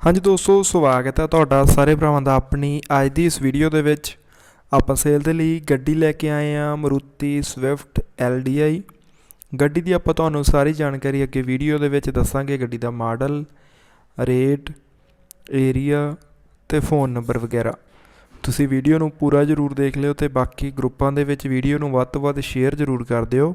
ਹਾਂਜੀ ਦੋਸਤੋ, ਸਵਾਗਤ ਹੈ ਤੁਹਾਡਾ ਸਾਰੇ ਭਰਾਵਾਂ ਦਾ ਆਪਣੀ ਅੱਜ ਦੀ ਇਸ ਵੀਡੀਓ ਦੇ ਵਿੱਚ। ਆਪਾਂ ਸੇਲ ਦੇ ਲਈ ਗੱਡੀ ਲੈ ਕੇ ਆਏ ਆ ਮਰੂਤੀ ਸਵਿਫਟ LDI ਗੱਡੀ ਦੀ ਆਪਾਂ ਤੁਹਾਨੂੰ ਸਾਰੀ ਜਾਣਕਾਰੀ ਅੱਗੇ ਵੀਡੀਓ ਦੇ ਵਿੱਚ ਦੱਸਾਂਗੇ, ਗੱਡੀ ਦਾ ਮਾਡਲ ਰੇਟ ਏਰੀਆ ਤੇ ਫੋਨ ਨੰਬਰ ਵਗੈਰਾ। ਤੁਸੀਂ ਵੀਡੀਓ ਨੂੰ ਪੂਰਾ ਜ਼ਰੂਰ ਦੇਖ ਲਿਓ ਤੇ ਬਾਕੀ ਗਰੁੱਪਾਂ ਦੇ ਵਿੱਚ ਵੀਡੀਓ ਨੂੰ ਵੱਧ ਤੋਂ ਵੱਧ ਸ਼ੇਅਰ ਜ਼ਰੂਰ ਕਰ ਦਿਓ।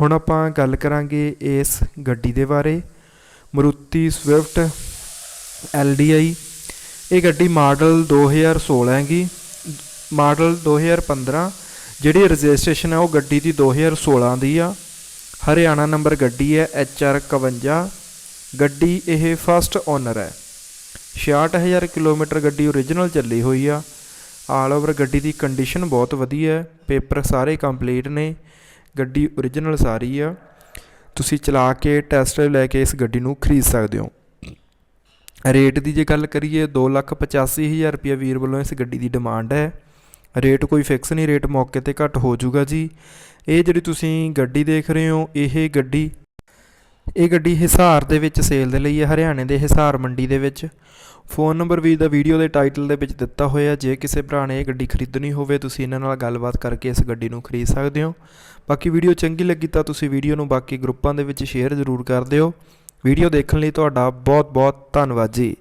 ਹੁਣ ਆਪਾਂ ਗੱਲ ਕਰਾਂਗੇ ਇਸ ਗੱਡੀ ਦੇ ਬਾਰੇ। ਮਰੂਤੀ ਸਵਿਫਟ LDI ਇਹ ਗੱਡੀ ਮਾਡਲ 2016 ਹੈਗੀ। ਮਾਡਲ 2015 ਜਿਹੜੀ ਰਜਿਸਟ੍ਰੇਸ਼ਨ ਹੈ ਉਹ ਗੱਡੀ ਦੀ 2016 ਦੀ ਆ। ਹਰਿਆਣਾ ਨੰਬਰ ਗੱਡੀ ਹੈ HR51 ਗੱਡੀ ਇਹ ਫਸਟ ਓਨਰ ਹੈ। 66000 ਕਿਲੋਮੀਟਰ ਗੱਡੀ ਓਰੀਜਨਲ ਚੱਲੀ ਹੋਈ ਆ। ਆਲ ਓਵਰ ਗੱਡੀ ਦੀ ਕੰਡੀਸ਼ਨ ਬਹੁਤ ਵਧੀਆ ਹੈ। ਪੇਪਰ ਸਾਰੇ ਕੰਪਲੀਟ ਨੇ। ਗੱਡੀ ਓਰੀਜਨਲ ਸਾਰੀ ਆ, ਤੁਸੀਂ ਚਲਾ ਕੇ ਟੈਸਟ ਲੈ ਕੇ ਇਸ ਗੱਡੀ ਨੂੰ ਖਰੀਦ ਸਕਦੇ ਹੋ। ਰੇਟ ਦੀ ਜੇ ਗੱਲ ਕਰੀਏ 285000 ਰੁਪਏ ਵੀਰ ਵੱਲੋਂ ਇਸ ਗੱਡੀ ਦੀ ਡਿਮਾਂਡ ਹੈ। ਰੇਟ ਕੋਈ ਫਿਕਸ ਨਹੀਂ, ਰੇਟ ਮੌਕੇ ਤੇ ਘੱਟ ਹੋ ਜਾਊਗਾ ਜੀ। ਇਹ ਜਿਹੜੀ ਤੁਸੀਂ ਗੱਡੀ ਦੇਖ ਰਹੇ ਹੋ, ਇਹ ਗੱਡੀ ਇਹ ਗੱਡੀ ਹਿਸਾਰ ਦੇ ਵਿੱਚ ਸੇਲ ਦੇ ਲਈ ਹੈ, ਹਰਿਆਣੇ ਦੇ ਹਿਸਾਰ ਮੰਡੀ ਦੇ ਵਿੱਚ। ਫੋਨ ਨੰਬਰ ਵੀ ਦਾ ਵੀਡੀਓ ਦੇ ਟਾਈਟਲ ਦੇ ਵਿੱਚ ਦਿੱਤਾ ਹੋਇਆ ਜੇ ਕਿਸੇ ਭਰਾ ਨੇ ਇਹ ਗੱਡੀ ਖਰੀਦਣੀ ਹੋਵੇ, ਤੁਸੀਂ ਇਹਨਾਂ ਨਾਲ ਗੱਲਬਾਤ ਕਰਕੇ ਇਸ ਗੱਡੀ ਨੂੰ ਖਰੀਦ ਸਕਦੇ ਹੋ। ਬਾਕੀ ਵੀਡੀਓ ਚੰਗੀ ਲੱਗੀ ਤਾਂ ਤੁਸੀਂ ਵੀਡੀਓ ਨੂੰ ਬਾਕੀ ਗਰੁੱਪਾਂ ਦੇ ਵਿੱਚ ਸ਼ੇਅਰ ਜ਼ਰੂਰ ਕਰ ਦਿਓ। ਵੀਡੀਓ ਦੇਖਣ ਲਈ ਤੁਹਾਡਾ ਬਹੁਤ ਬਹੁਤ ਧੰਨਵਾਦ ਜੀ।